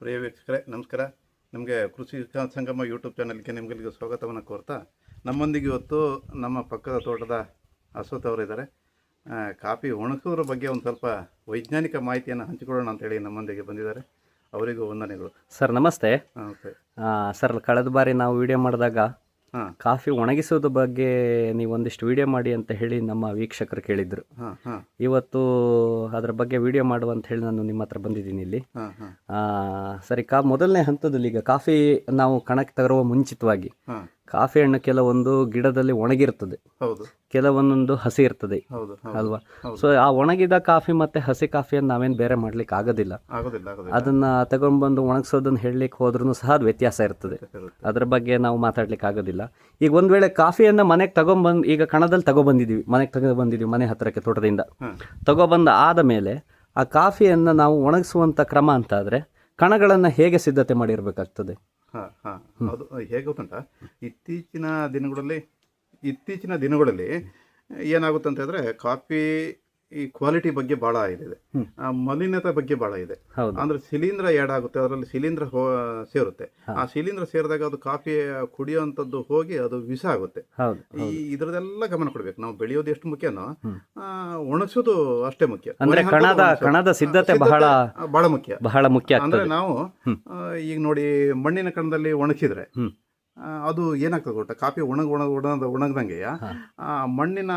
ಪ್ರಿಯ ವೀಕ್ಷಕರೇ ನಮಸ್ಕಾರ. ನಮಗೆ ಕೃಷಿ ಸಂಗಮ ಯೂಟ್ಯೂಬ್ ಚಾನಲ್ಗೆ ನಿಮಗೆಲ್ಲಿಗೆ ಸ್ವಾಗತವನ್ನು ಕೋರ್ತಾ ನಮ್ಮೊಂದಿಗೆ ಇವತ್ತು ನಮ್ಮ ಪಕ್ಕದ ತೋಟದ ಅಶ್ವಥ್ ಅವರಿದ್ದಾರೆ ಕಾಫಿ ಒಣಗಿಸೋದ್ರ ಬಗ್ಗೆ ಒಂದು ಸ್ವಲ್ಪ ವೈಜ್ಞಾನಿಕ ಮಾಹಿತಿಯನ್ನು ಹಂಚಿಕೊಳ್ಳೋಣ ಅಂತೇಳಿ ನಮ್ಮೊಂದಿಗೆ ಬಂದಿದ್ದಾರೆ. ಅವರಿಗೂ ವಂದನೆಗಳು. ಸರ್ ನಮಸ್ತೆ. ನಮಸ್ತೆ. ಸರಿ ಕಳೆದ ಬಾರಿ ನಾವು ವಿಡಿಯೋ ಮಾಡಿದಾಗ ಕಾಫಿ ಒಣಗಿಸೋದ್ರ ಬಗ್ಗೆ ನೀವು ಒಂದಿಷ್ಟು ವಿಡಿಯೋ ಮಾಡಿ ಅಂತ ಹೇಳಿ ನಮ್ಮ ವೀಕ್ಷಕರು ಕೇಳಿದ್ರು. ಇವತ್ತು ಅದರ ಬಗ್ಗೆ ವಿಡಿಯೋ ಮಾಡುವ ಅಂತ ಹೇಳಿ ನಾನು ನಿಮ್ಮ ಹತ್ರ ಬಂದಿದ್ದೀನಿ ಇಲ್ಲಿ. ಸರಿ ಕಾ ಮೊದಲನೇ ಹಂತದಲ್ಲಿ ಈಗ ಕಾಫಿ ನಾವು ಕಣಕ್ಕೆ ತಗರುವ ಮುಂಚಿತವಾಗಿ ಕಾಫಿ ಹಣ್ಣು ಕೆಲವೊಂದು ಗಿಡದಲ್ಲಿ ಒಣಗಿರ್ತದೆ. ಕೆಲವೊಂದೊಂದು ಹಸಿ ಇರ್ತದೆ. ಅಲ್ವಾ. ಸೊ ಆ ಒಣಗಿದ ಕಾಫಿ ಮತ್ತೆ ಹಸಿ ಕಾಫಿಯನ್ನು ನಾವೇನು ಬೇರೆ ಮಾಡ್ಲಿಕ್ಕೆ ಆಗೋದಿಲ್ಲ. ಅದನ್ನ ತಗೊಂಡ್ಬಂದು ಒಣಗಿಸೋದನ್ನ ಹೇಳಲಿಕ್ಕೆ ಹೋದ್ರೂ ಸಹ ಅದು ವ್ಯತ್ಯಾಸ ಇರ್ತದೆ. ಅದ್ರ ಬಗ್ಗೆ ನಾವು ಮಾತಾಡ್ಲಿಕ್ಕೆ ಆಗೋದಿಲ್ಲ. ಈಗ ಒಂದ್ ವೇಳೆ ಕಾಫಿಯನ್ನ ಮನೆಗೆ ತಗೊಂಡ್ಬಂದು ಈಗ ಕಣದಲ್ಲಿ ತಗೊಬಂದಿದೀವಿ ಮನೆಗೆ ತಗೊಬಂದಿದೀವಿ ಮನೆ ಹತ್ರಕ್ಕೆ ತೋಟದಿಂದ. ತಗೊಬಂದು ಆದ ಮೇಲೆ ಆ ಕಾಫಿಯನ್ನ ನಾವು ಒಣಗಿಸುವಂತ ಕ್ರಮ ಅಂತ ಕಣಗಳನ್ನು ಕಣಗಳನ್ನ ಹೇಗೆ ಸಿದ್ಧತೆ ಮಾಡಿರ್ಬೇಕಾಗ್ತದೆ? ಹಾಂ ಹಾಂ. ಅದು ಹೇಗೆ ಗೊತ್ತುಂಟ? ಇತ್ತೀಚಿನ ದಿನಗಳಲ್ಲಿ ಇತ್ತೀಚಿನ ದಿನಗಳಲ್ಲಿ ಏನಾಗುತ್ತೆ ಅಂತ ಹೇಳಿದ್ರೆ ಕಾಫಿ ಈ ಕ್ವಾಲಿಟಿ ಬಗ್ಗೆ ಭಾಳ ಇದೆ ಮಲಿನತೆ ಬಗ್ಗೆ ಭಾಳ ಇದೆ. ಅಂದ್ರೆ ಶಿಲೀಂಧ್ರ ಆ್ಯಡ್ ಆಗುತ್ತೆ ಅದರಲ್ಲಿ ಶಿಲೀಂಧ್ರ ಹೋ ಸೇರುತ್ತೆ. ಆ ಶಿಲೀಂಧ್ರ ಸೇರಿದಾಗ ಅದು ಕಾಫಿ ಕುಡಿಯುವಂಥದ್ದು ಹೋಗಿ ಅದು ವಿಷ ಆಗುತ್ತೆ. ಈ ಇದ್ರದೆಲ್ಲ ಗಮನ ಕೊಡ್ಬೇಕು. ನಾವು ಬೆಳೆಯೋದು ಎಷ್ಟು ಮುಖ್ಯನೋ ಒಣಗಿಸೋದು ಅಷ್ಟೇ ಮುಖ್ಯ. ಅಂದ್ರೆ ಕಣದ ಕಣದ ಸಿದ್ಧತೆ ಬಹಳ ಬಹಳ ಮುಖ್ಯ. ಬಹಳ ಮುಖ್ಯ ಅಂದ್ರೆ ನಾವು ಈಗ ನೋಡಿ ಮಣ್ಣಿನ ಕಣದಲ್ಲಿ ಒಣಗಿಸಿದ್ರೆ ಅದು ಏನಾಗ್ತದೆ ಗೊತ್ತ? ಕಾಫಿ ಒಣಗ ಒಣಗ ಒಣ ಒಣಗ್ದಂಗೆ ಆ ಮಣ್ಣಿನ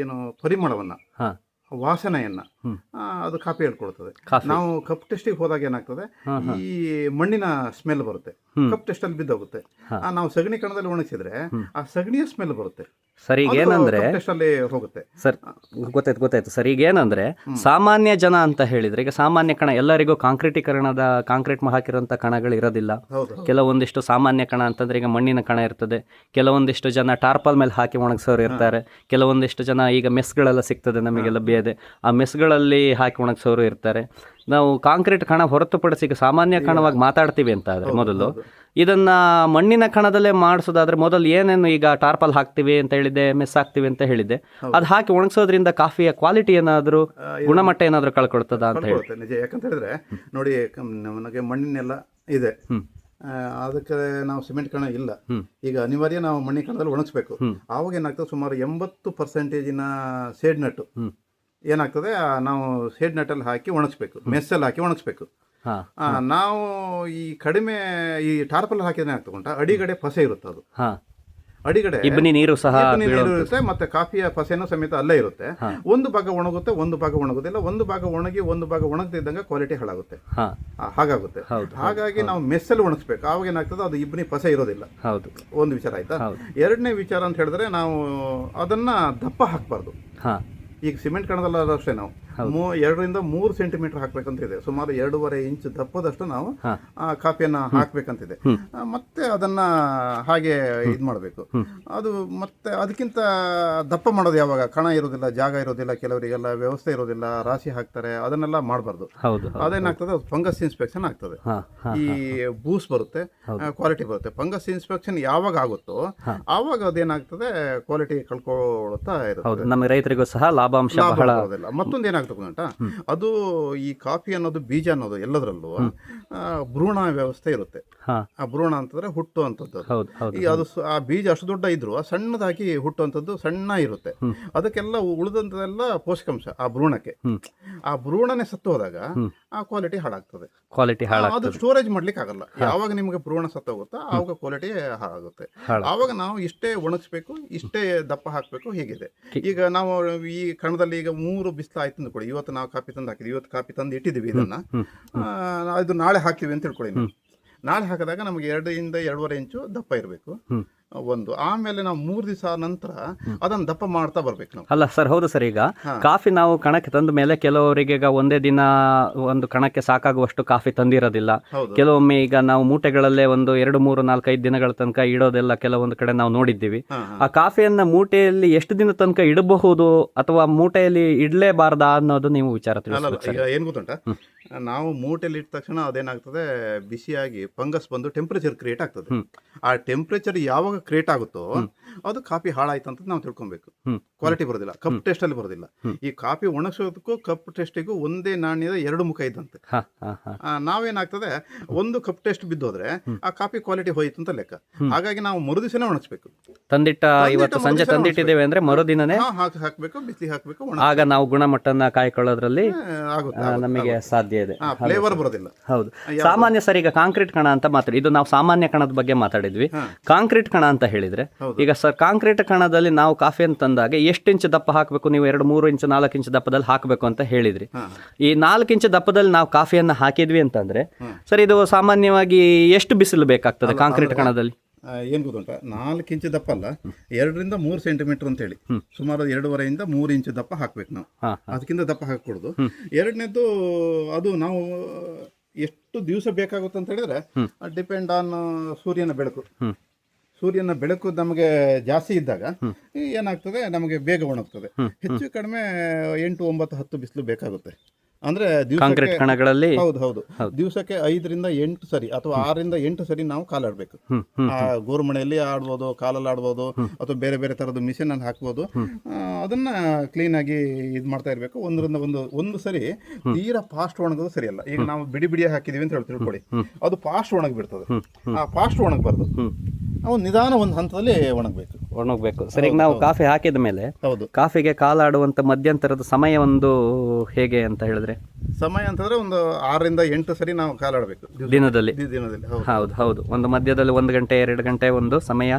ಏನು ಪರಿಮಳವನ್ನ. ವಾಸನೆಯನ್ನ ಅದು ಕಾಪಿ ಹೇಳ್ಕೊಳ್ತದೆ ನಾವು ಕಪ್ ಟೆಸ್ಟಿಗೆ ಹೋದಾಗ ಏನಾಗ್ತದೆ. ಈ ಮಣ್ಣಿನ ಸ್ಮೆಲ್ ಬರುತ್ತೆ. ಕಪ್ ಟೆಸ್ಟ್ ಅಲ್ಲಿ ಬಿದ್ದೋಗುತ್ತೆ ನಾವು ಸಗಣಿ ಕಣದಲ್ಲಿ ಒಣಗಿಸಿದ್ರೆ ಆ ಸಗಣಿಯ ಸ್ಮೆಲ್ ಬರುತ್ತೆ. ಸರ್ ಈಗ ಏನಂದ್ರೆ ಅಲ್ಲಿ ಹೋಗುತ್ತೆ. ಸರ್ ಗೊತ್ತಾಯ್ತು ಗೊತ್ತಾಯ್ತು. ಸರಿ ಈಗ ಏನಂದ್ರೆ ಸಾಮಾನ್ಯ ಜನ ಅಂತ ಹೇಳಿದ್ರೆ ಈಗ ಸಾಮಾನ್ಯ ಕಣ ಎಲ್ಲರಿಗೂ ಕಾಂಕ್ರೀಟೀಕರಣದ ಕಾಂಕ್ರೀಟ್ ಹಾಕಿರೋಂಥ ಕಣಗಳು ಇರೋದಿಲ್ಲ. ಕೆಲವೊಂದಿಷ್ಟು ಸಾಮಾನ್ಯ ಕಣ ಅಂತಂದ್ರೆ ಈಗ ಮಣ್ಣಿನ ಕಣ ಇರ್ತದೆ. ಕೆಲವೊಂದಿಷ್ಟು ಜನ ಟಾರ್ಪಲ್ ಮೇಲೆ ಹಾಕಿ ಒಣಗಿಸೋರು ಇರ್ತಾರೆ. ಕೆಲವೊಂದಿಷ್ಟು ಜನ ಈಗ ಮೆಸ್ಗಳೆಲ್ಲ ಸಿಗ್ತದೆ ನಮಗೆ ಲಭ್ಯ ಇದೆ ಆ ಮೆಸ್ಗಳಲ್ಲಿ ಹಾಕಿ ಒಣಗಿಸೋರು ಇರ್ತಾರೆ. ನಾವು ಕಾಂಕ್ರೀಟ್ ಕಣ ಹೊರತುಪಡಿಸಿ ಈಗ ಸಾಮಾನ್ಯ ಕಣವಾಗಿ ಮಾತಾಡ್ತೀವಿ ಅಂತ ಆದರೆ ಮೊದಲು. ಇದನ್ನ ಮಣ್ಣಿನ ಕಣದಲ್ಲೇ ಮಾಡಿಸೋದಾದ್ರೆ ಮೊದಲು ಏನೇನು ಈಗ ಟಾರ್ಪಲ್ ಹಾಕ್ತಿವಿ ಅಂತ ಹೇಳಿದ್ದೆ ಮೆಸ್ ಹಾಕ್ತಿವಿ ಅಂತ ಹೇಳಿದ್ದೆ. ಅದು ಹಾಕಿ ಒಣಗಿಸೋದ್ರಿಂದ ಕಾಫಿಯ ಕ್ವಾಲಿಟಿ ಏನಾದರೂ ಗುಣಮಟ್ಟ ಏನಾದರೂ ಕಳ್ಕೊಳ್ತದ ಅಂತ ಹೇಳಿ. ನಿಜ. ಯಾಕಂತ ಹೇಳಿದ್ರೆ ನೋಡಿ ನಮಗೆ ನನಗೆ ಮಣ್ಣಿನೆಲ್ಲ ಇದೆ. ಅದಕ್ಕೆ ನಾವು ಸಿಮೆಂಟ್ ಕಣ ಇಲ್ಲ. ಈಗ ಅನಿವಾರ್ಯ ನಾವು ಮಣ್ಣಿನ ಕಣದಲ್ಲಿ ಒಣಗಿಸ್ಬೇಕು. ಅವಾಗ ಆವಾಗ ಏನಾಗ್ತದೆ ಸುಮಾರು ಎಂಬತ್ತು ಪರ್ಸೆಂಟೇಜಿನ ಸೇಡ್ ನಟ್ಟು. ಏನಾಗ್ತದೆ ನಾವು ಸೇಡ್ ನಟ್ಟಲ್ಲಿ ಹಾಕಿ ಒಣಗಿಸ್ಬೇಕು. ಮೆಸ್ಸಲ್ಲಿ ಹಾಕಿ ಒಣಗಿಸ್ಬೇಕು. ನಾವು ಈ ಕಡಿಮೆ ಈ ಟಾರ್ಪಲ್ ಹಾಕಿದ್ರೆ ಆಗ್ತಕೊಂಡ ಅಡಿಗಡೆ ಫಸೆ ಇರುತ್ತೆ ಅದು. ಅಡಿಗಡೆ ಇಬ್ಬನಿ ನೀರು ಸಹ ನೀರು ಇರುತ್ತೆ ಮತ್ತೆ ಕಾಫಿಯ ಫಸೆನೂ ಸಮೇತ ಅಲ್ಲೇ ಇರುತ್ತೆ. ಒಂದು ಭಾಗ ಒಣಗುತ್ತೆ ಒಂದು ಭಾಗ ಒಣಗುದಿಲ್ಲ. ಒಂದು ಭಾಗ ಒಣಗಿ ಒಂದು ಭಾಗ ಒಣಗದಿದ್ದಂಗೆ ಕ್ವಾಲಿಟಿ ಹಾಳಾಗುತ್ತೆ. ಹಾಗಾಗುತ್ತೆ. ಹಾಗಾಗಿ ನಾವು ಮೆಸ್ಸಲ್ಲಿ ಒಣಗಿಸ್ಬೇಕು. ಆವಾಗ ಏನಾಗ್ತದೆ ಅದು ಇಬ್ಬನಿ ಫಸೆ ಇರೋದಿಲ್ಲ. ಹೌದು. ಒಂದು ವಿಚಾರ ಆಯ್ತಾ? ಎರಡನೇ ವಿಚಾರ ಅಂತ ಹೇಳಿದ್ರೆ ನಾವು ಅದನ್ನ ದಪ್ಪ ಹಾಕಬಾರ್ದು. ಹಾ. ಈಗ ಸಿಮೆಂಟ್ ಕಣದಲ್ಲ ಅಷ್ಟೇ ನಾವು. ಮೂ ಎರಡರಿಂದ ಮೂರು ಸೆಂಟಿಮೀಟರ್ ಹಾಕ್ಬೇಕಂತಿದೆ. ಸುಮಾರು ಎರಡೂವರೆ ಇಂಚ್ ದಪ್ಪದಷ್ಟು ನಾವು ಕಾಫಿಯನ್ನ ಹಾಕ್ಬೇಕಂತಿದೆ. ಮತ್ತೆ ಅದನ್ನ ಹಾಗೆ ಇದು ಮಾಡಬೇಕು. ಅದು ಮತ್ತೆ ಅದಕ್ಕಿಂತ ದಪ್ಪ ಮಾಡೋದು ಯಾವಾಗ? ಕಣ ಇರೋದಿಲ್ಲ ಜಾಗ ಇರೋದಿಲ್ಲ ಕೆಲವರಿಗೆಲ್ಲ ವ್ಯವಸ್ಥೆ ಇರೋದಿಲ್ಲ ರಾಶಿ ಹಾಕ್ತಾರೆ ಅದನ್ನೆಲ್ಲ ಮಾಡಬಾರ್ದು. ಅದೇನಾಗ್ತದೆ ಫಂಗಸ್ ಇನ್ಸ್ಪೆಕ್ಷನ್ ಆಗ್ತದೆ. ಈ ಬೂಸ್ ಬರುತ್ತೆ ಕ್ವಾಲಿಟಿ ಬರುತ್ತೆ. ಫಂಗಸ್ ಇನ್ಸ್ಪೆಕ್ಷನ್ ಯಾವಾಗ ಆಗುತ್ತೋ ಆವಾಗ ಅದೇನಾಗ್ತದೆ? ಕ್ವಾಲಿಟಿ ಕಳ್ಕೊಳ್ತಾ ಇರುತ್ತೆ. ನಮ್ಮ ರೈತರಿಗೂ ಸಹ ಲಾಭಾಂಶ ಮತ್ತೊಂದು ಬಹಳ ಅದು ಈ ಕಾಫಿ ಅನ್ನೋದು ಬೀಜ ಅನ್ನೋದು ಎಲ್ಲದರಲ್ಲೂ ಭ್ರೂಣ ವ್ಯವಸ್ಥೆ ಇರುತ್ತೆ. ಆ ಭ್ರೂಣ ಅಂತಂದ್ರೆ ಹುಟ್ಟು ಅಂತದ್ದು. ಈ ಅದು ಆ ಬೀಜ ಅಷ್ಟು ದೊಡ್ಡ ಇದ್ರು ಆ ಸಣ್ಣದಾಗಿ ಹುಟ್ಟುವಂಥದ್ದು ಸಣ್ಣ ಇರುತ್ತೆ. ಅದಕ್ಕೆಲ್ಲ ಉಳಿದಂಥದ್ದೆಲ್ಲ ಪೋಷಕಾಂಶ ಆ ಭ್ರೂಣಕ್ಕೆ. ಆ ಭ್ರೂಣನೇ ಸತ್ತು ಹೋದಾಗ ಆ ಕ್ವಾಲಿಟಿ ಹಾಳಾಗ್ತದೆ. ಕ್ವಾಲಿಟಿ ಅದು ಸ್ಟೋರೇಜ್ ಮಾಡ್ಲಿಕ್ಕೆ ಆಗಲ್ಲ ಯಾವಾಗ ನಿಮಗೆ ಭ್ರೂಣ ಸತ್ತೋಗುತ್ತೋ ಆವಾಗ ಕ್ವಾಲಿಟಿ ಹಾಳಾಗುತ್ತೆ. ಹಾಳು. ಆವಾಗ ನಾವು ಇಷ್ಟೇ ಒಣಗಿಸ್ಬೇಕು ಇಷ್ಟೇ ದಪ್ಪ ಹಾಕಬೇಕು ಹೀಗಿದೆ. ಈಗ ನಾವು ಈ ಕಣದಲ್ಲಿ ಈಗ ಮೂರು ಬಿಸಿಲು ಆಯ್ತು ಅಂದ್ಕೊಳ್ಳಿ ಇವತ್ತು ನಾವು ಕಾಪಿ ತಂದು ಹಾಕಿದ್ವಿ. ಇವತ್ತು ಕಾಪಿ ತಂದು ಇಟ್ಟಿದ್ದೀವಿ ಇದನ್ನ. ಇದು ನಾಳೆ ಹಾಕಿವಿ ಅಂತ ತಿಳ್ಕೊಳ್ಳಿ ನಾಳೆ ಹಾಕಿದಾಗ ನಮಗೆ ಎರಡರಿಂದ ಎರಡೂವರೆ ಇಂಚು ದಪ್ಪ ಇರಬೇಕು. ಒಂದು. ಆಮೇಲೆ ನಾವು ಮೂರು ದಿವಸ ನಂತರ ಅದನ್ನ ದಪ್ಪ ಮಾಡ್ತಾ ಬರ್ಬೇಕು ನಾವು. ಅಲ್ಲ ಸರ್ ಹೌದು ಸರ್ ಈಗ ಕಾಫಿ ನಾವು ಕಣಕ್ಕೆ ತಂದ ಮೇಲೆ ಕೆಲವರಿಗೆ ಈಗ ಒಂದೇ ದಿನ ಒಂದು ಕಣಕ್ಕೆ ಸಾಕಾಗುವಷ್ಟು ಕಾಫಿ ತಂದಿರೋದಿಲ್ಲ. ಕೆಲವೊಮ್ಮೆ ಈಗ ನಾವು ಮೂಟೆಗಳಲ್ಲೇ ಒಂದು ಎರಡು ಮೂರು ನಾಲ್ಕೈದು ದಿನಗಳ ತನಕ ಇಡೋದೆಲ್ಲ ಕೆಲವೊಂದು ಕಡೆ ನಾವು ನೋಡಿದ್ದೀವಿ. ಆ ಕಾಫಿಯನ್ನ ಮೂಟೆಯಲ್ಲಿ ಎಷ್ಟು ದಿನ ತನಕ ಇಡಬಹುದು ಅಥವಾ ಮೂಟೆಯಲ್ಲಿ ಇಡಲೇಬಾರ್ದಾ ಅನ್ನೋದು ನೀವು ವಿಚಾರ ತಿಳಿಸ್ಬೇಕು ಏನು ಗೊತ್ತುಂಟ? ನಾವು ಮೂಟೆಯಲ್ಲಿ ಇಟ್ಟ ತಕ್ಷಣ ಅದೇನಾಗ್ತದೆ ಬಿಸಿಯಾಗಿ ಫಂಗಸ್ ಬಂದು ಟೆಂಪ್ರೇಚರ್ ಕ್ರಿಯೇಟ್ ಆಗ್ತದೆ. ಆ ಟೆಂಪ್ರೇಚರ್ ಯಾವಾಗ ಯಾವಾಗ ಕ್ರಿಯೇಟ್ ಆಗುತ್ತೋ ಅದು ಕಾಫಿ ಹಾಳಾಯ್ತು ಅಂತ ನಾವು ತಿಳ್ಕೊಬೇಕು. ಕ್ವಾಲಿಟಿ ಬರೋದಿಲ್ಲ. ಕಪ್ ಟೆಸ್ಟ್ ಅಲ್ಲಿ ಬರೋದಿಲ್ಲ. ಈ ಕಾಫಿ ಒಣಗಿಸೋದಕ್ಕೂ ಕಪ್ ಟೆಸ್ಟಿಗೂ ಒಂದೇ ನಾಣ್ಯದ ಎರಡು ಮುಖ ಇದ್ದಂತೆ. ನಾವೇನಾಗ್ತದೆ ಒಂದು ಕಪ್ ಟೆಸ್ಟ್ ಬಿದ್ದೋದ್ರೆ ಆ ಕಾಫಿ ಕ್ವಾಲಿಟಿ ಹೋಯಿತು ಅಂತ ಲೆಕ್ಕ. ಹಾಗಾಗಿ ನಾವು ಮರುದಿವಸನೇ ಒಣಗಿಸ್ಬೇಕು. ತಂದಿಟ್ಟ ಇವತ್ತು ಸಂಜೆ ತಂದಿಟ್ಟಿದ್ದೇವೆ ಅಂದ್ರೆ ಮರುದಿನನೇ ಹಾಕಬೇಕು ಹಾಕಿ ಹಾಕಬೇಕು ಆಗ ನಾವು ಗುಣಮಟ್ಟನ ಕಾಯ್ಕೊಳ್ಳೋದ್ರಲ್ಲಿ ಆಗುತ್ತೆ ನಮಗೆ ಸಾಧ್ಯ ಇದೆ. ಫ್ಲೇವರ್ ಬರೋದಿಲ್ಲ. ಹೌದು. ಸಾಮಾನ್ಯ ಸರ್ ಈಗ ಕಾಂಕ್ರೀಟ್ ಕಣ ಅಂತ ಮಾತಾಡಿ ಇದು ನಾವು ಸಾಮಾನ್ಯ ಕಣದ ಬಗ್ಗೆ ಮಾತಾಡಿದ್ವಿ. ಕಾಂಕ್ರೀಟ್ ಕಣ ಅಂತ ಹೇಳಿದ್ರೆ. ಈಗ ಸರ್ ಕಾಂಕ್ರೀಟ್ ಕಣದಲ್ಲಿ ನಾವು ಕಾಫಿ ಅಂತ ತಂದಾಗ ಎಷ್ಟು ಇಂಚು ದಪ್ಪ ಹಾಕಬೇಕು? ನೀವು ಎರಡು ಮೂರು ಇಂಚ್ ನಾಲ್ಕು ಇಂಚು ದಪ್ಪದಲ್ಲಿ ಹಾಕಬೇಕು ಅಂತ ಹೇಳಿದ್ರಿ. ಈ ನಾಲ್ಕು ಇಂಚು ದಪ್ಪದಲ್ಲಿ ನಾವು ಕಾಫಿಯನ್ನು ಹಾಕಿದ್ವಿ ಅಂತಂದ್ರೆ. ಸರ್ ಇದು ಸಾಮಾನ್ಯವಾಗಿ ಎಷ್ಟು ಬಿಸಿಲು ಬೇಕಾಗ್ತದೆ ಕಾಂಕ್ರೀಟ್ ಕಣದಲ್ಲಿ? ಏನು ಗೊತ್ತುಂಟ? ನಾಲ್ಕು ಇಂಚು ದಪ್ಪ ಅಲ್ಲ ಎರಡರಿಂದ ಮೂರು ಸೆಂಟಿಮೀಟರ್ ಅಂತ ಹೇಳಿ. ಸುಮಾರು ಎರಡೂವರೆಯಿಂದ ಮೂರು ಇಂಚು ದಪ್ಪ ಹಾಕ್ಬೇಕು ನಾವು. ಅದಕ್ಕಿಂತ ದಪ್ಪ ಹಾಕೂಡ್ದು ಎರಡನೇದು ಅದು ನಾವು ಎಷ್ಟು ದಿವಸ ಬೇಕಾಗುತ್ತೆ ಅಂತ ಹೇಳಿದ್ರೆ ಡಿಪೆಂಡ್ ಆನ್ ಸೂರ್ಯನ ಬೆಳಕು. ಸೂರ್ಯನ ಬೆಳಕು ನಮಗೆ ಜಾಸ್ತಿ ಇದ್ದಾಗ ಏನಾಗ್ತದೆ ನಮಗೆ ಬೇಗ ಒಣಗ್ತದೆ. ಹೆಚ್ಚು ಕಡಿಮೆ ಎಂಟು ಒಂಬತ್ತು ಹತ್ತು ಬಿಸಿಲು ಬೇಕಾಗುತ್ತೆ. ಅಂದ್ರೆ ಕಣಗಳಲ್ಲಿ ಹೌದು ಹೌದು. ದಿವಸಕ್ಕೆ ಐದರಿಂದ ಎಂಟು ಸರಿ ಅಥವಾ ಆರರಿಂದ ಎಂಟು ಸರಿ ನಾವು ಕಾಲಾಡ್ಬೇಕು. ಆ ಗೋರುಮಣೆಯಲ್ಲಿ ಆಡ್ಬೋದು ಕಾಲಲ್ಲಿ ಆಡ್ಬೋದು ಅಥವಾ ಬೇರೆ ಬೇರೆ ತರದ ಮಿಷಿನ್ ಅಲ್ಲಿ ಹಾಕ್ಬೋದು. ಅದನ್ನ ಕ್ಲೀನ್ ಆಗಿ ಇದು ಮಾಡ್ತಾ ಇರಬೇಕು. ಒಂದರಿಂದ ಒಂದು ಒಂದು ಸರಿ ತೀರಾ ಫಾಸ್ಟ್ ಒಣಗೋದು ಸರಿಯಲ್ಲ. ಈಗ ನಾವು ಬಿಡಿ ಬಿಡಿ ಹಾಕಿದೀವಿ ಅಂತ ಹೇಳಿ ತಿಳ್ಕೊಳ್ಳಿ ಅದು ಫಾಸ್ಟ್ ಒಣಗಿ ಬಿಡ್ತದೆ ಆ ಫಾಸ್ಟ್ ಒಣಗಬಾರ್ದು. ನಾವು ನಿಧಾನ ಒಂದು ಹಂತದಲ್ಲಿ ಒಣಗಬೇಕು. ಒಣಗಬೇಕು. ಸರಿ ಈಗ ನಾವು ಕಾಫಿ ಹಾಕಿದ ಮೇಲೆ ಹೌದು. ಕಾಫಿಗೆ ಕಾಲಾಡುವಂತ ಮಧ್ಯಂತರದ ಸಮಯ ಒಂದು ಹೇಗೆ ಅಂತ ಹೇಳಿದ್ರೆ? ಸಮಯ ಅಂತಂದ್ರೆ ಒಂದು ಆರರಿಂದ ಎಂಟು ಸರಿ ನಾವು ಕಾಲಾಡಬೇಕು. ದಿನದಲ್ಲಿ. ದಿನದಲ್ಲಿ. ಹೌದು. ಹೌದು ಹೌದು. ಒಂದು ಮಧ್ಯದಲ್ಲಿ ಒಂದು ಗಂಟೆ ಎರಡು ಗಂಟೆ ಒಂದು ಸಮಯ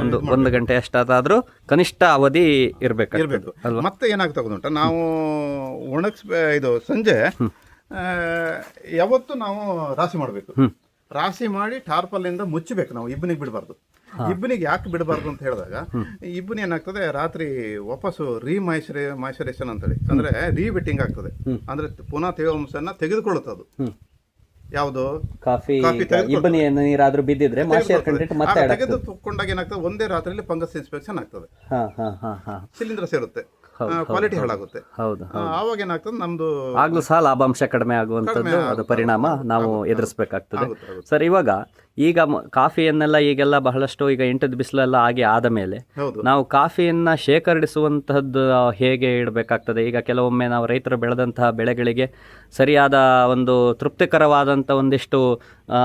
ಒಂದು ಒಂದು ಗಂಟೆ ಅಷ್ಟಾದ್ರೂ ಕನಿಷ್ಠ ಅವಧಿ ಇರಬೇಕು ಇರಬೇಕು. ಮತ್ತೆ ಏನಾಗ್ತಾ ಉಂಟ ನಾವು ಒಣಗಿಸ್ ಇದು ಸಂಜೆ ಆ, ಯಾವತ್ತು ನಾವು ರಾಶಿ ಮಾಡಬೇಕು. ರಾಶಿ ಮಾಡಿ ಟಾರ್ಪಲ್ ಇಂದ ಮುಚ್ಚಬೇಕು ನಾವು ಇಬ್ಬನಿಗೆ ಬಿಡಬಾರ್ದು. ಇಬ್ಬನಿಗೆ ಯಾಕೆ ಬಿಡಬಾರ್ದು ಅಂತ ಹೇಳಿದಾಗ ಇಬ್ಬನಿ ಏನಾಗ್ತದೆ ರಾತ್ರಿ ವಾಪಸ್ಸು ರೀ ಮಾಯಿಶ್ರೇ ಅಂತ ಅಂತೇಳಿ. ಅಂದ್ರೆ ರೀವೆಟ್ಟಿಂಗ್ ಆಗ್ತದೆ. ಅಂದ್ರೆ ಪುನಃ ತೇವಾಂಶನ ತೆಗೆದುಕೊಳ್ಳುತ್ತೆ ಅದು. ಯಾವುದು? ಕಾಫಿ. ಇಬ್ಬನಿ ನೀರಾದ್ರೂ ಬಿದ್ದಿದ್ರೆ ಮಾಯಿಶ್ಚರ್ ಕಂಟೆಂಟ್ ಮತ್ತೆ ತೆಗೆದುಕೊಂಡಾಗ ಏನಾಗ್ತದೆ? ಒಂದೇ ರಾತ್ರಿಯಲ್ಲಿ ಫಂಗಸ್ ಇನ್ಸ್ಪೆಕ್ಷನ್ ಆಗ್ತದೆ. ಶಿಲೀಂಧ್ರ ಸೇರುತ್ತೆ. ಕ್ವಾಲಿಟಿ ಹಾಳಾಗುತ್ತೆ. ಹೌದು ಆವಾಗ ಏನಾಗ್ತದೆ ನಮ್ದು ಆಗ್ಲೂ ಸಹ ಲಾಭಾಂಶ ಕಡಿಮೆ ಆಗುವಂತದ್ದು ಅದು ಪರಿಣಾಮ ನಾವು ಎದುರಿಸಬೇಕಾಗ್ತದೆ. ಸರ್ ಇವಾಗ ಈಗ ಕಾಫಿಯನ್ನೆಲ್ಲ ಈಗೆಲ್ಲ ಬಹಳಷ್ಟು ಈಗ ಎಂಟದ ಬಿಸಿಲೆಲ್ಲ ಆಗಿ ಆದ ಮೇಲೆ ನಾವು ಕಾಫಿಯನ್ನ ಶೇಖರಿಸುವಂತಹದ್ದು ಹೇಗೆ ಇಡಬೇಕಾಗ್ತದೆ? ಈಗ ಕೆಲವೊಮ್ಮೆ ನಾವು ರೈತರು ಬೆಳೆದಂತಹ ಬೆಳೆಗಳಿಗೆ ಸರಿಯಾದ ಒಂದು ತೃಪ್ತಿಕರವಾದಂಥ ಒಂದಿಷ್ಟು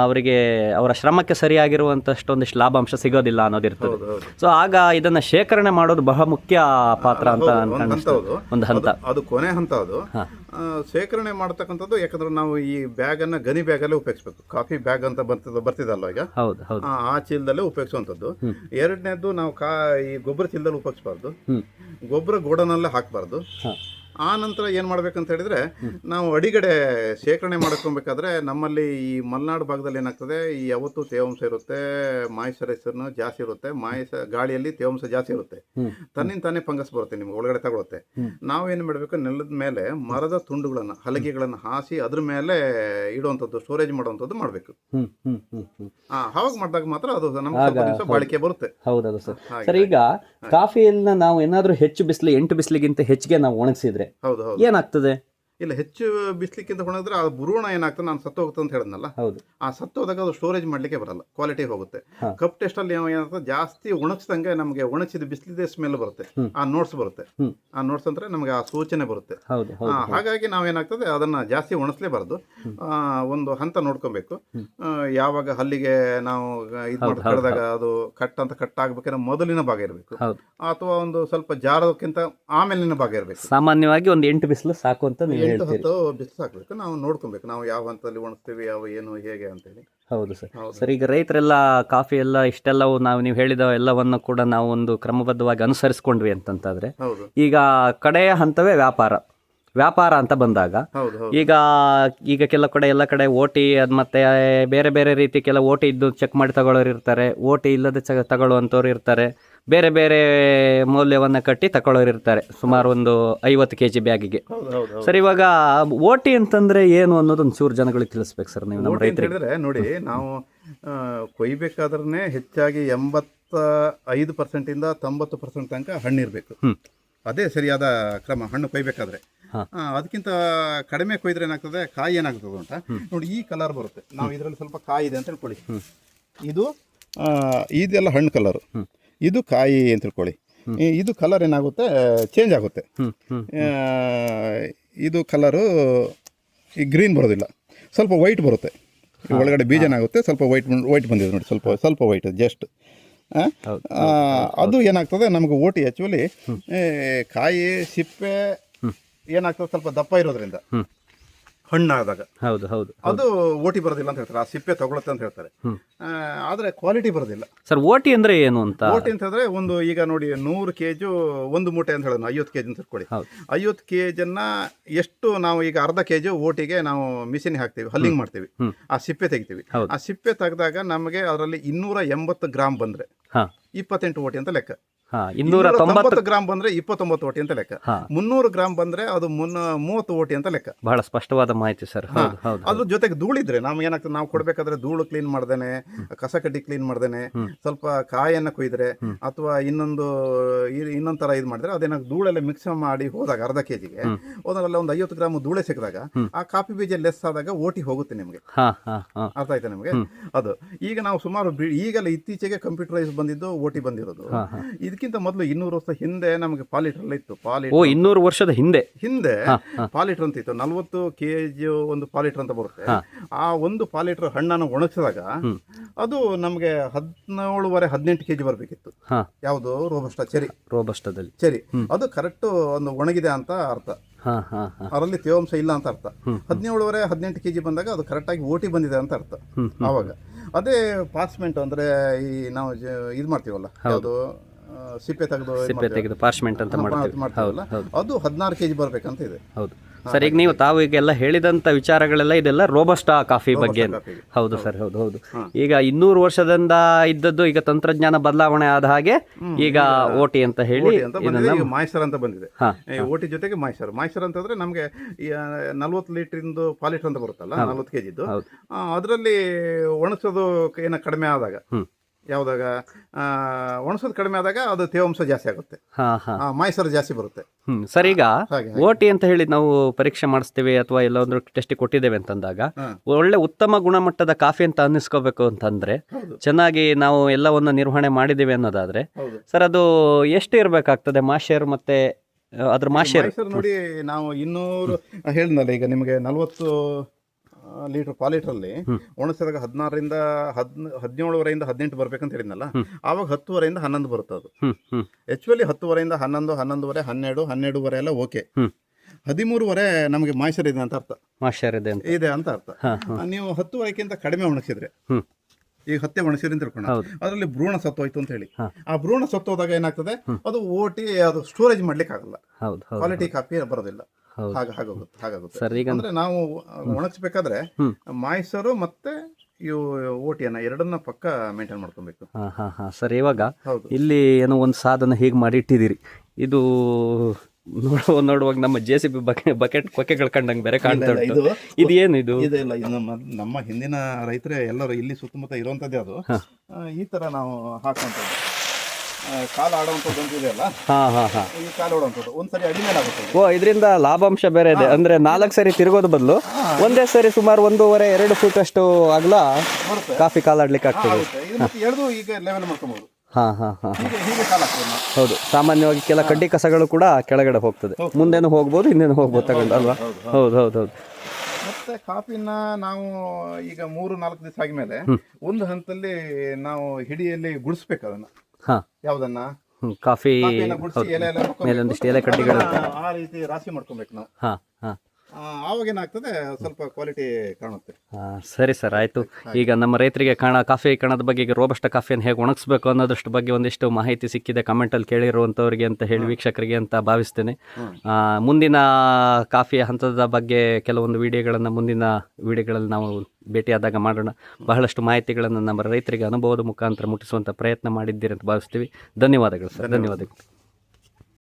ಅವರಿಗೆ ಅವರ ಶ್ರಮಕ್ಕೆ ಸರಿಯಾಗಿರುವಂತಷ್ಟು ಒಂದಿಷ್ಟು ಲಾಭಾಂಶ ಸಿಗೋದಿಲ್ಲ ಅನ್ನೋದಿರ್ತದೆ. ಸೊ ಆಗ ಇದನ್ನ ಶೇಖರಣೆ ಮಾಡೋದು ಬಹಳ ಮುಖ್ಯ ಪಾತ್ರ ಅಂತ ಒಂದು ಹಂತ ಅದು ಒಂದು ಹಂತ. ಅದು- ಅದು ಕೊನೆ ಹಂತ ಅದು. ಶೇಖರಣೆ ಮಾಡ್ತಕ್ಕಂಥದ್ದು ಯಾಕಂದ್ರೆ ನಾವು ಈ ಬ್ಯಾಗ್ ಅನ್ನ ಗನಿ ಬ್ಯಾಗ್ ಅಲ್ಲೇ ಉಪಯೋಗಿಸ್ಬೇಕು. ಕಾಫಿ ಬ್ಯಾಗ್ ಅಂತ ಬರ್ತದ ಬರ್ತಿದಲ್ವ ಈಗ? ಆ, ಚೀಲದಲ್ಲೇ ಉಪಯೋಗಿಸುವಂಥದ್ದು. ಎರಡನೇದು ನಾವು ಕಾ ಈ ಗೊಬ್ಬರ ಚೀಲದಲ್ಲಿ ಉಪಯೋಗಿಸ್ಬಾರ್ದು. ಗೊಬ್ಬರ ಗೋಡನಲ್ಲೇ ಹಾಕಬಾರ್ದು. ಆ ನಂತರ ಏನು ಮಾಡ್ಬೇಕಂತ ಹೇಳಿದ್ರೆ ನಾವು ಅಡಿಗಡೆ ಶೇಖರಣೆ ಮಾಡ್ಕೊಬೇಕಾದ್ರೆ ನಮ್ಮಲ್ಲಿ ಈ ಮಲೆನಾಡು ಭಾಗದಲ್ಲಿ ಏನಾಗ್ತದೆ ಈ ಯಾವತ್ತು ತೇವಾಂಶ ಇರುತ್ತೆ ಮಾಯಸರಸನ್ನು ಜಾಸ್ತಿ ಇರುತ್ತೆ ಮಾಯಸ ಗಾಳಿಯಲ್ಲಿ ತೇವಾಂಶ ಜಾಸ್ತಿ ಇರುತ್ತೆ. ತನ್ನಿಂದ ತಾನೇ ಫಂಗಸ್ ಬರುತ್ತೆ ನಿಮ್ಗೆ ಒಳಗಡೆ ತಗೊಳುತ್ತೆ. ಏನು ಮಾಡಬೇಕು ನೆಲದ ಮೇಲೆ ಮರದ ತುಂಡುಗಳನ್ನು ಹಲಗೆಗಳನ್ನು ಹಾಸಿ ಅದ್ರ ಮೇಲೆ ಇಡುವಂಥದ್ದು ಸ್ಟೋರೇಜ್ ಮಾಡುವಂಥದ್ದು ಮಾಡಬೇಕು. ಅವಾಗ ಮಾಡಿದಾಗ ಮಾತ್ರ ಅದು ನಮ್ಗೆ ಬಾಳಿಕೆ ಬರುತ್ತೆ. ಹೌದೌದು ಸರ್. ಸರ್ ಈಗ ಕಾಫಿಯನ್ನ ನಾವು ಏನಾದರೂ ಹೆಚ್ಚು ಬಿಸಿಲು ಎಂಟು ಬಿಸಿಲಿಗಿಂತ ಹೆಚ್ಚಿಗೆ ನಾವು ಒಣಗಿಸಿದ್ರೆ ಏನಾಗ್ತದೆ? ಇಲ್ಲ ಹೆಚ್ಚು ಬಿಸ್ಲಿಕ್ಕಿಂತ ಹೊಣಗಿದ್ರೆ ಆ ಭ್ರೂಣ ಏನಾಗ್ತದೆ ನಾನು ಸತ್ತು ಹೋಗುತ್ತೆ ಅಂತ ಹೇಳಿದ್ನಲ್ಲ? ಹೌದು. ಆ ಸತ್ತು ಹೋದಾಗ ಅದು ಸ್ಟೋರೇಜ್ ಮಾಡ್ಲಿಕ್ಕೆ ಬರಲ್ಲ ಕ್ವಾಲಿಟಿ ಹೋಗುತ್ತೆ. ಕಪ್ ಟೆಸ್ಟ್ ಅಲ್ಲಿ ಏನಾಗ್ತದೆ ಜಾಸ್ತಿ ಒಣಗಿಸಿದಂಗೆ ನಮಗೆ ಒಣಗಿಸಿದ ಬಿಸಿಲಿದೆ ಸ್ಮೆಲ್ ಬರುತ್ತೆ ಆ ನೋಟ್ಸ್ ಬರುತ್ತೆ. ಆ ನೋಟ್ಸ್ ಅಂದ್ರೆ ನಮಗೆ ಆ ಸೂಚನೆ ಬರುತ್ತೆ. ಹಾಗಾಗಿ ನಾವೇನಾಗ್ತದೆ ಅದನ್ನ ಜಾಸ್ತಿ ಒಣಸ್ಲೇಬಾರ್ದು ಆ, ಒಂದು ಹಂತ ನೋಡ್ಕೊಬೇಕು. ಆ, ಯಾವಾಗ ಹಲ್ಲಿಗೆ ನಾವು ಇದು ಹೌದು, ಕಡ್ದಾಗ ಅದು ಕಟ್ ಅಂತ ಕಟ್ ಆಗ್ಬೇಕಾದ್ರೆ ಮೊದಲಿನ ಭಾಗ ಇರಬೇಕು. ಅಥವಾ ಒಂದು ಸ್ವಲ್ಪ ಜಾರೋದಕ್ಕಿಂತ ಆಮೇಲಿನ ಭಾಗ ಇರಬೇಕು. ಸಾಮಾನ್ಯವಾಗಿ ಒಂದು ಎಂಟು ಬಿಸಿಲು ಸಾಕು ಅಂತ ಎಂಟು ಹೇಳ್ತೀರಿ. ಹತ್ತು ಬಿಸಿಲು ನಾವು ನೋಡ್ಕೊಬೇಕು. ನಾವು ಯಾವ ಹಂತದಲ್ಲಿ ಒಣಸ್ತೀವಿ ಯಾವ ಏನು ಹೇಗೆ ಅಂತೇಳಿ. ಹೌದು ಸರ್. ಹೌದು. ಸರ್ ಈಗ ರೈತರೆಲ್ಲ ಕಾಫಿ ಎಲ್ಲ ಇಷ್ಟೆಲ್ಲವೂ ನಾವು ನೀವು ಹೇಳಿದ ಎಲ್ಲವನ್ನು ಕೂಡ ನಾವು ಒಂದು ಕ್ರಮಬದ್ಧವಾಗಿ ಅನುಸರಿಸ್ಕೊಂಡ್ವಿ ಅಂತಂತಾದ್ರೆ ಹೌದು. ಈಗ ಕಡೆಯ ಹಂತವೇ ವ್ಯಾಪಾರ. ವ್ಯಾಪಾರ ಅಂತ ಬಂದಾಗ ಹೌದು ಹೌದು. ಈಗ ಈಗ ಕೆಲ ಕಡೆ ಎಲ್ಲ ಕಡೆ ಓಟಿ ಅದ್ ಮತ್ತೆ ಬೇರೆ ಬೇರೆ ರೀತಿ ಕೆಲ ಓಟಿ ಇದ್ದು ಚೆಕ್ ಮಾಡಿ ತಗೊಳ್ಳೋರು ಇರ್ತಾರೆ ಓಟಿ ಇಲ್ಲದೆ ಚ ತಗೊಳ್ಳುವಂಥವ್ರು ಇರ್ತಾರೆ. ಬೇರೆ ಬೇರೆ ಮೌಲ್ಯವನ್ನು ಕಟ್ಟಿ ತಗೊಳ್ಳೋರು ಇರ್ತಾರೆ ಸುಮಾರು ಒಂದು ಐವತ್ತು ಕೆ ಜಿ ಬ್ಯಾಗಿಗೆ. ಸರ್ ಇವಾಗ ಓಟಿ ಅಂತಂದ್ರೆ ಏನು ಅನ್ನೋದು ಒಂದು ಚೂರು ಜನಗಳಿಗೆ ತಿಳಿಸ್ಬೇಕು ಸರ್ ನೀವು ನಮ್ಮ ಅಂತ ರೈತರಿಗೆ? ಹೇಳಿದ್ರೆ ನೋಡಿ ನಾವು ಕೊಯ್ಬೇಕಾದ್ರೆ ಹೆಚ್ಚಾಗಿ ಎಂಬತ್ತ ಐದು ಪರ್ಸೆಂಟಿಂದ ತೊಂಬತ್ತು ಪರ್ಸೆಂಟ್ ತನಕ ಹಣ್ಣು ಇರಬೇಕು ಅದೇ ಸರಿಯಾದ ಕ್ರಮ ಹಣ್ಣು ಕೊಯ್ಬೇಕಾದ್ರೆ. ಅದಕ್ಕಿಂತ ಕಡಿಮೆ ಕೊಯ್ದ್ರೆ ಏನಾಗ್ತದೆ? ಕಾಯಿ ಏನಾಗ್ತದೆ ಅಂತ ನೋಡಿ ಈ ಕಲರ್ ಬರುತ್ತೆ. ನಾವು ಇದರಲ್ಲಿ ಸ್ವಲ್ಪ ಕಾಯಿ ಇದೆ ಅಂತ ಹೇಳ್ಕೊಳ್ಳಿ. ಇದು ಇದೆಲ್ಲ ಹಣ್ಣು ಕಲರು ಇದು ಕಾಯಿ ಅಂತ ತಿಳ್ಕೊಳ್ಳಿ. ಇದು ಕಲರ್ ಏನಾಗುತ್ತೆ? ಚೇಂಜ್ ಆಗುತ್ತೆ. ಇದು ಕಲರು ಈ ಗ್ರೀನ್ ಬರೋದಿಲ್ಲ. ಸ್ವಲ್ಪ ವೈಟ್ ಬರುತ್ತೆ. ಒಳಗಡೆ ಬೀಜ ಏನಾಗುತ್ತೆ? ಸ್ವಲ್ಪ ವೈಟ್ ವೈಟ್ ಬಂದಿದೆ ನೋಡಿ ಸ್ವಲ್ಪ ಸ್ವಲ್ಪ ವೈಟ್ ಜಸ್ಟ್ ಅದು ಏನಾಗ್ತದೆ? ನಮಗೆ ಓಟಿ ಆ್ಯಕ್ಚುಲಿ ಕಾಯಿ ಸಿಪ್ಪೆ ಏನಾಗ್ತದೆ? ಸ್ವಲ್ಪ ದಪ್ಪ ಇರೋದ್ರಿಂದ. ಹಣ್ಣಾದಾಗ. ಹೌದು ಹೌದು ಅದು ಓಟಿ ಬರೋದಿಲ್ಲ ಅಂತ ಹೇಳ್ತಾರೆ. ಆ ಸಿಪ್ಪೆ ತಗೊಳತ್ತೆ ಅಂತ ಹೇಳ್ತಾರೆ. ಆ, ಆದ್ರೆ ಕ್ವಾಲಿಟಿ ಬರೋದಿಲ್ಲ. ಸರ್ ಓಟಿ ಅಂದ್ರೆ ಏನು ಅಂತ? ಓಟಿ ಅಂತ ಹೇಳಿದ್ರೆ ಒಂದು ಈಗ ನೋಡಿ ನೂರು ಕೆಜು ಒಂದು ಮೂಟೆ ಅಂತ ಹೇಳೋದು ಐವತ್ತು ಕೆಜಿ ಅಂತ ಇಟ್ಕೊಳ್ಳಿ. ಹೌದು. ಐವತ್ತು ಕೆಜನ್ನ ಎಷ್ಟು ನಾವು ಈಗ ಅರ್ಧ ಕೆಜಿ ಓಟಿಗೆ ನಾವು ಮಿಷಿನ್ ಹಾಕ್ತೀವಿ ಹಲ್ಲಿಂಗ್ ಮಾಡ್ತೀವಿ. ಹ್ಮ್. ಆ ಸಿಪ್ಪೆ ತೆಗಿತೀವಿ. ಹೌದು. ಆ ಸಿಪ್ಪೆ ತೆಗೆದಾಗ ನಮಗೆ ಅದರಲ್ಲಿ ಇನ್ನೂರ ಎಂಬತ್ತು ಗ್ರಾಮ್ ಬಂದ್ರೆ ಹಾಂ. ಇಪ್ಪತ್ತೆಂಟು ಓಟಿ ಅಂತ ಲೆಕ್ಕ. ಇನ್ನೂರ ತೊಂಬತ್ತು ಗ್ರಾಮ್ ಬಂದ್ರೆ ಇಪ್ಪತ್ತೊಂಬತ್ತು ಓಟಿ ಅಂತ ಲೆಕ್ಕ. ಮುನ್ನೂರು ಗ್ರಾಮ್ ಬಂದ್ರೆ ಅದು ಮುನ್ನ ಮೂವತ್ತು ಓಟಿ ಅಂತ ಲೆಕ್ಕ. ಬಹಳ ಸ್ಪಷ್ಟವಾದ ಮಾಹಿತಿ ಸರ್. ಅದ್ರ ಜೊತೆಗೆ ಧೂಳಿದ್ರೆ ನಾವು ಏನಾಗ್ತದೆ ನಾವು ಕೊಡ್ಬೇಕಾದ್ರೆ ಧೂಳು ಕ್ಲೀನ್ ಮಾಡ್ದೇನೆ ಕಸ ಕಡ್ಡಿ ಕ್ಲೀನ್ ಮಾಡ್ದೇನೆ ಸ್ವಲ್ಪ ಕಾಯನ್ನ ಕುಯ್ದ್ರೆ ಅಥವಾ ಇನ್ನೊಂದು ಇನ್ನೊಂದ್ ತರ ಇದು ಮಾಡಿದ್ರೆ ಅದೇನಾಗ ಧೂಳೆಲ್ಲ ಮಿಕ್ಸ್ ಮಾಡಿ ಹೋದಾಗ ಅರ್ಧ ಕೆಜಿಗೆ ಒಂದರಲ್ಲ ಒಂದು ಐವತ್ತು ಗ್ರಾಮ್ ಧೂಳೆ ಸಿಕ್ಕದಾಗ ಆ ಕಾಫಿ ಬೀಜ ಲೆಸ್ ಆದಾಗ ಓಟಿ ಹೋಗುತ್ತೆ ನಿಮಗೆ. ಅರ್ಥ ಆಯ್ತಾ ನಿಮಗೆ? ಅದು. ಈಗ ನಾವು ಸುಮಾರು ಈಗಲ್ಲ ಈಗೆಲ್ಲ ಇತ್ತೀಚೆಗೆ ಕಂಪ್ಯೂಟರೈಸ್ ಬಂದಿದ್ದು ಓಟಿ ಬಂದಿರೋದು. ಇದಕ್ಕಿಂತ ಮೊದಲು ಇನ್ನೂರು ವರ್ಷ ಹಿಂದೆ ನಮಗೆ ಪಾಲಿಟರ್ ಇತ್ತು. ಓ ಪಾಲಿಟರ್ ಇನ್ನೂರು ವರ್ಷದ ಹಿಂದೆ. ಹಿಂದೆ ಪಾಲಿಟರ್ ಅಂತ ಇತ್ತು. ನಲ್ವತ್ತು ಕೆ ಜಿ ಒಂದು ಪಾಲಿಟರ್ ಅಂತ ಬರುತ್ತೆ. ಆ ಒಂದು ಪಾಲಿಟರ್ ಹಣ್ಣನ್ನು ಒಣಗಿಸಿದಾಗ ಅದು ನಮಗೆ ಹದಿನೇಳುವರೆ ಹದಿನೆಂಟು ಕೆ ಜಿ ಬರಬೇಕಿತ್ತು ಯಾವುದು? Robusta cherry. ರೋಬಸ್ಟದಲ್ಲಿ. ಚೆರಿ. ಅದು ಕರೆಕ್ಟ್ ಒಂದು ಒಣಗಿದೆ ಅಂತ ಅರ್ಥ. ಅದರಲ್ಲಿ ತೇವಾಂಶ ಇಲ್ಲ ಅಂತ ಅರ್ಥ. ಹದಿನೇಳುವರೆ ಹದಿನೆಂಟು ಕೆ ಜಿ ಬಂದಾಗ ಅದು ಕರೆಕ್ಟಾಗಿ ಓಟಿ ಬಂದಿದೆ ಅಂತ ಅರ್ಥ. ಆವಾಗ. ಅದೇ ಪಾಸ್ಮೆಂಟ್ ಅಂದ್ರೆ ಈ ನಾವು ಇದು ಮಾಡ್ತೀವಲ್ಲ ಯಾವುದು? ಸಿಪ್ಪೆ ತೆಗೆದು ಸಿಪ್ಪೆ. ತೆಗೆದು ಪಾರ್ಶ್ಮೆಂಟ್ ಅಂತ ಮಾಡ್ತೀವಿ. ಅದು ಹದಿನಾರು ಕೆಜಿ ಬರಬೇಕಂತ ಇದೆ. ಹೌದು. ಸರ್ ಈಗ ನೀವು ತಾವು ಈಗ ಎಲ್ಲ ಹೇಳಿದಂಥ ವಿಚಾರಗಳೆಲ್ಲ ಇದೆಲ್ಲ ರೋಬಸ್ಟಾ ಕಾಫಿ ಬಗ್ಗೆ. ಹೌದು ಸರ್ ಹೌದು ಹೌದು. ಈಗ ಇನ್ನೂರು ವರ್ಷದಿಂದ ಇದ್ದದ್ದು ಈಗ ತಂತ್ರಜ್ಞಾನ ಬದಲಾವಣೆ ಆದ ಹಾಗೆ ಈಗ ಓಟಿ ಅಂತ ಹೇಳಿ ಮಾಯ್ಸರ್ ಅಂತ ಬಂದಿದೆ. ಓಟಿ ಜೊತೆಗೆ ಮಾಯ್ಸರ್ ಮಾಯ್ಸರ್ ಅಂತಂದ್ರೆ ನಮಗೆ ನಲ್ವತ್ತು ಲೀಟ್ರಿಂದು ಪಾಲಿಟ್ ಅಂತ ಬರುತ್ತಲ್ಲ ನಲ್ವತ್ತು ಕೆ ಜಿದ್ದು ಹೌದು. ಅದರಲ್ಲಿ ಒಣಸೋದು ಏನೋ ಕಡಿಮೆ ಆದಾಗ. ಯಾವ್ದಾಗ? ಒಣಸೋದು ಕಡಿಮೆ ಆದಾಗ ಅದು ತೇವಾಂಶ ಜಾಸ್ತಿ ಆಗುತ್ತೆ. ಮಾಯ್ಸರ್ ಜಾಸ್ತಿ ಬರುತ್ತೆ. ಸರ್ ಈಗ ಓಟಿ ಅಂತ ಹೇಳಿ ನಾವು ಪರೀಕ್ಷೆ ಮಾಡಿಸ್ತೇವೆ ಅಥವಾ ಎಲ್ಲ ಒಂದು ಟೆಸ್ಟ್ ಕೊಟ್ಟಿದ್ದೇವೆ ಅಂತಂದಾಗ. ಒಳ್ಳೆ ಉತ್ತಮ ಗುಣಮಟ್ಟದ ಕಾಫಿ ಅಂತ ಅನ್ನಿಸ್ಕೋಬೇಕು ಅಂತಂದ್ರೆ ಚೆನ್ನಾಗಿ ನಾವು ಎಲ್ಲವನ್ನ ನಿರ್ವಹಣೆ ಮಾಡಿದ್ದೀವಿ ಅನ್ನೋದಾದ್ರೆ ಸರ್ ಅದು ಎಷ್ಟು ಇರಬೇಕಾಗ್ತದೆ? ಮಾಷೇರ್ ಮತ್ತೆ ಅದ್ರ ಮಾಷೇರ್ ನೋಡಿ ನಾವು ಇನ್ನೂರು ಹೇಳಿದ್ನಲ್ಲ ಈಗ ನಿಮಗೆ ನಲ್ವತ್ತು ಲೀಟರ್ ಪಾಲಿಟ್ರಲ್ಲಿ ಒಣಸಿದಾಗ ಹದಿನಾರರಿಂದ ಹದ್ ಹದಿನೇಳುವರೆಯಿಂದ ಹದಿನೆಂಟು ಬರ್ಬೇಕಂತ ಹೇಳಿದ್ನಲ್ಲ ಆವಾಗ ಹತ್ತುವರೆಯಿಂದ ಹನ್ನೊಂದು ಬರುತ್ತೆ ಅದು. ಆಕ್ಚುಲಿ ಹತ್ತುವರೆಯಿಂದ ಹನ್ನೊಂದು ಹನ್ನೊಂದುವರೆ ಹನ್ನೆರಡು ಹನ್ನೆರಡುವರೆ ಎಲ್ಲ ಓಕೆ. ಹದಿಮೂರುವರೆ ನಮಗೆ ಮಾಯ್ಸರ್ ಇದೆ ಅಂತ ಅರ್ಥ. ಮಾಷೇರ್ ಇದೆ ಅಂತ. ಇದೆ ಅಂತ ಅರ್ಥ. ನೀವು ಹತ್ತುವರೆಕ್ಕಿಂತ ಕಡಿಮೆ ಒಣಗಿಸಿದ್ರೆ ಈಗ ಹತ್ತೆ ಒಣಸಿರಿ ಅಂತ ತಿಳ್ಕೊಳ್ಳೋಣ. ಅದರಲ್ಲಿ ಭ್ರೂಣ ಸತ್ತೋಯ್ತು ಅಂತ ಹೇಳಿ. ಆ ಭ್ರೂಣ ಸತ್ತೋದಾಗ ಏನಾಗ್ತದೆ? ಅದು ಓಟಿ ಅದು ಸ್ಟೋರೇಜ್ ಮಾಡ್ಲಿಕ್ಕೆ ಆಗಲ್ಲ ಕ್ವಾಲಿಟಿ ಕಾಪಿ ಬರೋದಿಲ್ಲ. ಹಾಗ ಹಾಗಾಗುತ್ತೆ ಹಾಗಾಗುತ್ತೆ. ಸರ್ ಈಗ ಅಂದ್ರೆ ನಾವು ಒಣಗಿಸ್ಬೇಕಾದ್ರೆ ಮೈಸೂರು ಮತ್ತೆ ಇವು ಓಟಿಯನ್ನ ಎರಡನ್ನ ಪಕ್ಕ ಮೇಂಟೈನ್ ಮಾಡ್ಕೊಬೇಕು. ಹಾ ಹಾ ಹಾ. ಸರ್ ಇವಾಗ ಇಲ್ಲಿ ಏನೋ ಒಂದು ಸಾಧನ ಹೀಗೆ ಮಾಡಿ ಇಟ್ಟಿದ್ದೀರಿ ಇದು ನೋಡುವ ನೋಡುವಾಗ ನಮ್ಮ ಜೆ ಸಿ ಬಿ ಬಕೆ ಬಕೆಟ್ ಕೊಕ್ಕೆಗಳು ಕಂಡಂಗೆ ಬೇರೆ ಕಾಣ್ತಾ ಉಂಟು ಇದು- ಇದು ಏನು ಇದು? ಇಲ್ಲ ನಮ್ಮ ನಮ್ಮ ಹಿಂದಿನ ರೈತರೇ ಎಲ್ಲರೂ ಇಲ್ಲಿ ಸುತ್ತಮುತ್ತ ಇರುವಂತದ್ದೇ ಅದು. ಈ ತರ ನಾವು ಹಾಕುವಂಥದ್ದು. ಕಾಲು ಆಡುವಂಥದ್ದು ಅಂತ ಇದೆ ಅಲ್ಲ? ಹಾ ಹಾ ಹಾ. ಈ ಕಾಲು ಆಡುವಂಥದ್ದು. ಅಡಿ ಮೇಲೆ ಆಗುತ್ತೆ. ಓ ಇದರಿಂದ ಲಾಭಾಂಶ ಬೇರೆ ಇದೆ. ಅಂದ್ರೆ ನಾಲ್ಕು ಸರಿ ತಿರುಗೋದು ಬದಲು ಒಂದೇ ಸರಿ ಸುಮಾರು ಒಂದೂವರೆ ಎರಡು ಫೂಟ್ ಅಷ್ಟು ಆಗ್ಲ ಬರುತ್ತೆ. ಕಾಫಿ ಆಗ್ತದೆ. ಆಗುತ್ತೆ. ಇದು ಮತ್ತೆ ಎಳೆದು ಈಗ ಲೆವೆಲ್ ಹಾ ಹಾ ಹಾ. ಹೀಗೆ ಹೀಗೆ ಕಾಲು ಹಾಕ್ಬೋದು ನಾವು ಹೌದು. ಸಾಮಾನ್ಯವಾಗಿ ಕೆಲ ಕಡ್ಡಿ ಕಸಗಳು ಕೂಡ ಕೆಳಗಡೆ ಹೋಗ್ತದೆ. ಮುಂದೆನೂ ಹೋಗ್ಬೋದು ಹಿಂದೆನೂ ಹೋಗ್ಬೋದು ತಗೊಂಡು ಅಲ್ವಾ? ಹೌದು ಹೌದು ಹೌದು ಮತ್ತೆ ಕಾಫಿನ ನಾವು ಈಗ ಮೂರು ನಾಲ್ಕು ದಿವಸ ಆದ್ಮೇಲೆ ಒಂದು ಹಂತದಲ್ಲಿ ನಾವು ಹಿಡಿಯಲ್ಲಿ ಗುಡಿಸ್ಬೇಕು ಅದನ್ನ. ಹಾ. ಯಾವ್ದನ್ನ? ಕಾಫಿ ಮೇಲೊಂದಿಷ್ಟು ಗುಡಿಸಿ ಎಲೆ ಎಲ್ಲ ಮೇಲೆ ಒಂದಿಷ್ಟು ಎಲೆ ಕಡ್ಡಿಗಳು ಆ ರೀತಿ ರಾಶಿ ಮಾಡ್ಕೊಬೇಕು ನಾವು. ಹಾ. ಹಾ ಆ, ಆವಾಗ ಏನಾಗ್ತದೆ ಸ್ವಲ್ಪ ಕ್ವಾಲಿಟಿ ಕಾಣುತ್ತೆ. ಸರಿ ಸರ್ ಆಯಿತು. ಈಗ ನಮ್ಮ ರೈತರಿಗೆ ಕಾಣ ಕಾಫಿ ಕಣದ ಬಗ್ಗೆ ಈಗ ರೋಬಸ್ಟ ಕಾಫಿಯನ್ನು ಹೇಗೆ ಒಣಗಿಸ್ಬೇಕು ಅನ್ನೋದಷ್ಟು ಬಗ್ಗೆ ಒಂದಿಷ್ಟು ಮಾಹಿತಿ ಸಿಕ್ಕಿದೆ ಕಮೆಂಟಲ್ಲಿ ಕೇಳಿರುವಂಥವ್ರಿಗೆ ಅಂತ ಹೇಳಿ ವೀಕ್ಷಕರಿಗೆ ಅಂತ ಭಾವಿಸ್ತೇನೆ. ಮುಂದಿನ ಕಾಫಿಯ ಹಂತದ ಬಗ್ಗೆ ಕೆಲವೊಂದು ವಿಡಿಯೋಗಳನ್ನು ಮುಂದಿನ ವಿಡಿಯೋಗಳಲ್ಲಿ ನಾವು ಭೇಟಿಯಾದಾಗ ಮಾಡೋಣ. ಬಹಳಷ್ಟು ಮಾಹಿತಿಗಳನ್ನು ನಮ್ಮ ರೈತರಿಗೆ ಅನುಭವದ ಮುಖಾಂತರ ಮುಟ್ಟಿಸುವಂಥ ಪ್ರಯತ್ನ ಮಾಡಿದ್ದೀರಿ ಅಂತ ಭಾವಿಸ್ತೀವಿ. ಧನ್ಯವಾದಗಳು ಸರ್ ಧನ್ಯವಾದಗಳು.